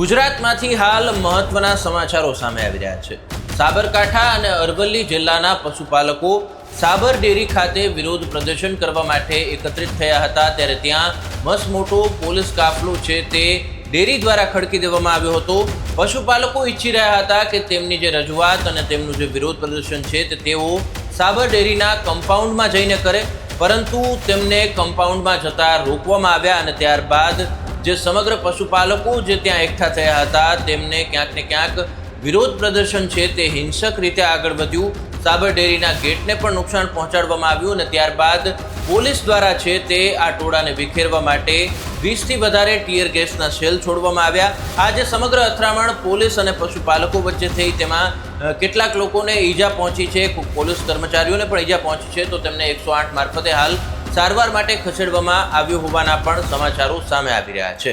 ગુજરાતમાંથી હાલ મહત્વના સમાચારો સામે આવી રહ્યા છે. સાબરકાંઠા અને અરવલ્લી જિલ્લાના પશુપાલકો સાબર ડેરી ખાતે વિરોધ પ્રદર્શન કરવા માટે એકત્રિત થયા હતા ત્યારે ત્યાં મસમોટો પોલીસ કાફલો છે તે ડેરી દ્વારા ખડકી દેવામાં આવ્યો હતો. પશુપાલકો ઈચ્છી રહ્યા હતા કે તેમની જે રજૂઆત અને તેમનું જે વિરોધ પ્રદર્શન છે તે તેઓ સાબર ડેરીના કમ્પાઉન્ડમાં જઈને કરે, પરંતુ તેમને કમ્પાઉન્ડમાં જતા રોકવામાં આવ્યા અને ત્યારબાદ જે સમગ્ર પશુપાલકો જે ત્યાં એકઠા થયા હતા, તેમને ક્યાંક ને ક્યાંક વિરોધ પ્રદર્શન છે તે હિંસક રીતે આગળ વધ્યું. સાબર ડેરીના ગેટને પણ નુકસાન પહોંચાડવામાં આવ્યું અને ત્યારબાદ પોલીસ દ્વારા છે તે આ ટોળાને વિખેરવા માટે વીસથી વધારે ટીયર ગેસના સેલ છોડવામાં આવ્યા. આ જે સમગ્ર અથડામણ પોલીસ અને પશુપાલકો વચ્ચે થઈ. તેમાં કેટલાક લોકોને ઈજા પહોંચી છે. પોલીસ કર્મચારીઓને પણ ઈજા પહોંચી છે. તો તેમને એકસો આઠ મારફતે હાલ સારવાર માટે ખસેડવામાં આવ્યું હોવાના પણ સમાચારો સામે આવી રહ્યા છે.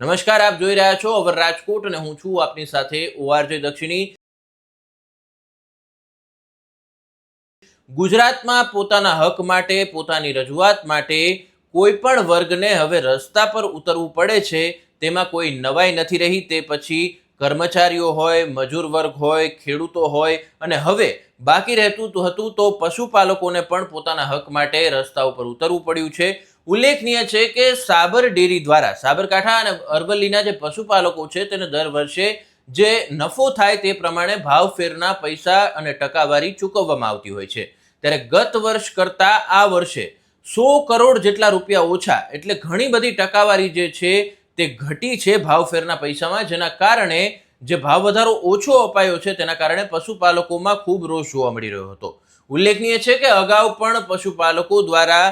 નમસ્કાર, આપ જોઈ રહ્યા છો અવર રાજકોટ અને હું છું આપની સાથે ઓઆરજે દક્ષિણી. ગુજરાતમાં પોતાના હક માટે, પોતાની રજૂઆત માટે કોઈ પણ વર્ગને હવે રસ્તા પર ઉતરવું પડે છે, તેમાં કોઈ નવાઈ નથી રહી, તે પછી કર્મચારીઓ હોય, મજૂર વર્ગ હોય, ખેડૂતો હોય અને હવે બાકી રહેતું હતું તો પશુપાલકોને પણ પોતાના હક માટે રસ્તા ઉપર ઉતરવું પડ્યું છે. ઉલ્લેખનીય છે કે સાબર ડેરી દ્વારા, સાબરકાંઠા અને અરવલ્લીના જે પશુપાલકો છે તેને દર વર્ષે જે નફો થાય તે પ્રમાણે ભાવફેરના પૈસા અને ટકાવારી ચૂકવવામાં આવતી હોય છે. ત્યારે ગત વર્ષ કરતા આ વર્ષે સો કરોડ જેટલા રૂપિયા ઓછા, એટલે ઘણી બધી ટકાવારી જે છે તે ઘટી છે ભાવફેરના પૈસામાં, જેના કારણે જે ભાવ વધારો ઓછો અપાયો છે, તેના કારણે પશુપાલકોમાં ખૂબ રોષ જોવા મળી રહ્યો હતો. ઉલ્લેખનીય છે કે અગાઉ પણ પશુપાલકો દ્વારા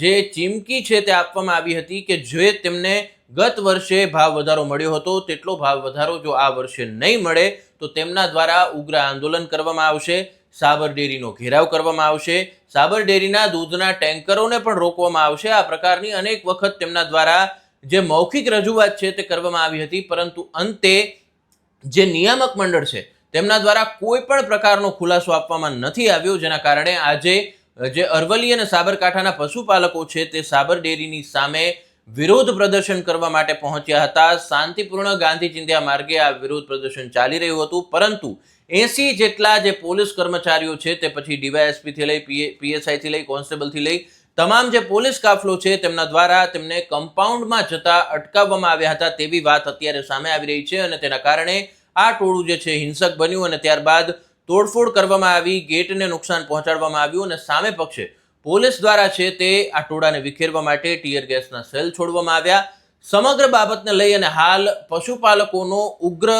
જે ચીમકી છે તે આપવામાં આવી હતી કે જે તેમને ગત વર્ષે ભાવ વધારો મળ્યો હતો, તેટલો ભાવ વધારો જો આ વર્ષે નહીં મળે, તો તેમના દ્વારા ઉગ્ર આંદોલન કરવામાં આવશે, સાબર ડેરીનો ઘેરાવ કરવામાં આવશે, સાબર ડેરીના દૂધના ટેન્કરોને પણ રોકવામાં આવશે. આ પ્રકારની અનેક વખત તેમના દ્વારા જે મૌખિક રજૂઆત છે તે કરવામાં આવી હતી, પરંતુ અંતે જે નિયામક મંડળ છે, તેમના દ્વારા કોઈ પણ પ્રકારનો ખુલાસો આપવામાં નથી આવ્યો, જેના કારણે આજે જે અરવલ્લી અને સાબરકાંઠાના પશુપાલકો છે તે સાબર ડેરીની સામે વિરોધ પ્રદર્શન કરવા માટે પહોંચ્યા હતા. શાંતિપૂર્ણ ગાંધી ચિંધ્યા માર્ગે આ વિરોધ પ્રદર્શન ચાલી રહ્યું હતું, પરંતુ એસી જેટલા જે પોલીસ કર્મચારીઓ છે તે પછી ડીવાયએસપીથી લઈ પીએ પીએસઆઈથી લઈ કોન્સ્ટેબલથી લઈ તમામ જે પોલીસ કાફલો છે તેમના દ્વારા તેમને કમ્પાઉન્ડમાં જતા અટકાવવામાં આવ્યા હતા તેવી વાત અત્યારે સામે આવી રહી છે અને તેના કારણે આ ટોળું જે છે હિંસક બન્યું અને ત્યારબાદ તોડફોડ કરવામાં આવી, ગેટને નુકસાન પહોંચાડવામાં આવ્યું અને સામે પક્ષે પોલીસ દ્વારા છે તે આ ટોળાને વિખેરવા માટે ટીયર ગેસના સેલ છોડવામાં આવ્યા. સમગ્ર બાબતને લઈ અને હાલ પશુપાલકોનો ઉગ્ર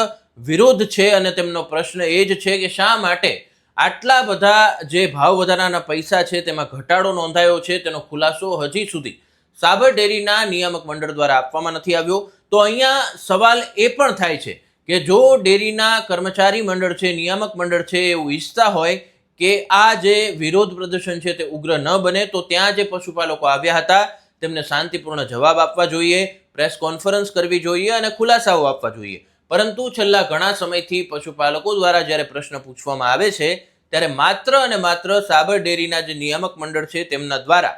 વિરોધ છે અને તેમનો પ્રશ્ન એ જ છે કે શા માટે આટલા બધા જે ભાવ વધારાના પૈસા છે, તેમાં ઘટાડો નોંધાયો છે, તેનો ખુલાસો હજી સુધી સાબર ડેરીના નિયામક મંડળ દ્વારા આપવામાં નથી આવ્યો. તો અહીંયા સવાલ એ પણ થાય છે કે જો ડેરીના કર્મચારી મંડળ છે, નિયામક મંડળ છે, એવું ઈચ્છતા હોય કે આ જે વિરોધ પ્રદર્શન છે, તે ઉગ્ર ન બને, તો ત્યાં જે પશુપાલકો આવ્યા હતા, તેમને શાંતિપૂર્ણ જવાબ આપવા જોઈએ, પ્રેસ કોન્ફરન્સ કરવી જોઈએ અને ખુલાસાઓ આપવા જોઈએ. પરંતુ છેલ્લા ઘણા સમયથી પશુપાલકો દ્વારા જ્યારે પ્રશ્ન પૂછવામાં આવે છે, ત્યારે માત્ર અને માત્ર સાબર ડેરીના જે નિયામક મંડળ છે તેમના દ્વારા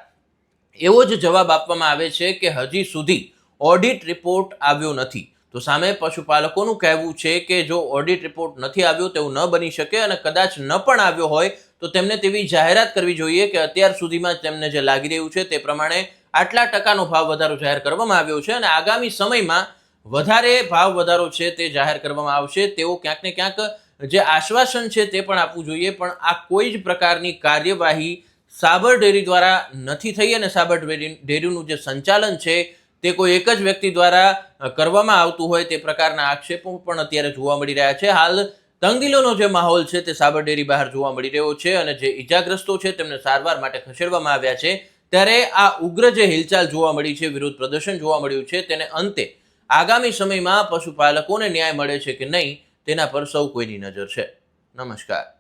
એવો જ જવાબ આપવામાં આવે છે કે હજી સુધી ઓડિટ રિપોર્ટ આવ્યો નથી. તો સામે પશુપાલકોનું કહેવું છે કે જો ઓડિટ રિપોર્ટ નથી આવ્યો તેવું ન બની શકે અને કદાચ ન પણ આવ્યો હોય, તો તેમને તેવી જાહેરાત કરવી જોઈએ કે અત્યાર સુધીમાં તેમને જે લાગી રહ્યું છે તે પ્રમાણે આટલા ટકાનો ભાવ વધારો જાહેર કરવામાં આવ્યો છે અને આગામી સમયમાં વધારે ભાવ વધારો છે તે જાહેર કરવામાં આવશે. તેઓ ક્યાંક ને ક્યાંક જે આશ્વાસન છે તે પણ આપવું જોઈએ, પણ આ કોઈ જ પ્રકારની કાર્યવાહી સાબર ડેરી દ્વારા નથી થઈ અને સાબર ડેરી- ડેરીનું જે સંચાલન છે તે કોઈ એક જ વ્યક્તિ દ્વારા કરવામાં આવતું હોય તે પ્રકારના આક્ષેપો પણ અત્યારે જોવા મળી રહ્યા છે. હાલ તંગદિલોનો જે માહોલ છે તે સાબર ડેરી બહાર જોવા મળી રહ્યો છે અને જે ઈજાગ્રસ્તો છે તેમને સારવાર માટે ખસેડવામાં આવ્યા છે. ત્યારે આ ઉગ્ર જે હિલચાલ જોવા મળી છે, વિરોધ પ્રદર્શન જોવા મળ્યું છે, તેને અંતે આગામી સમયમાં પશુપાલકોને ન્યાય મળે છે કે નહીં તેના પર સૌ કોઈની નજર છે. નમસ્કાર.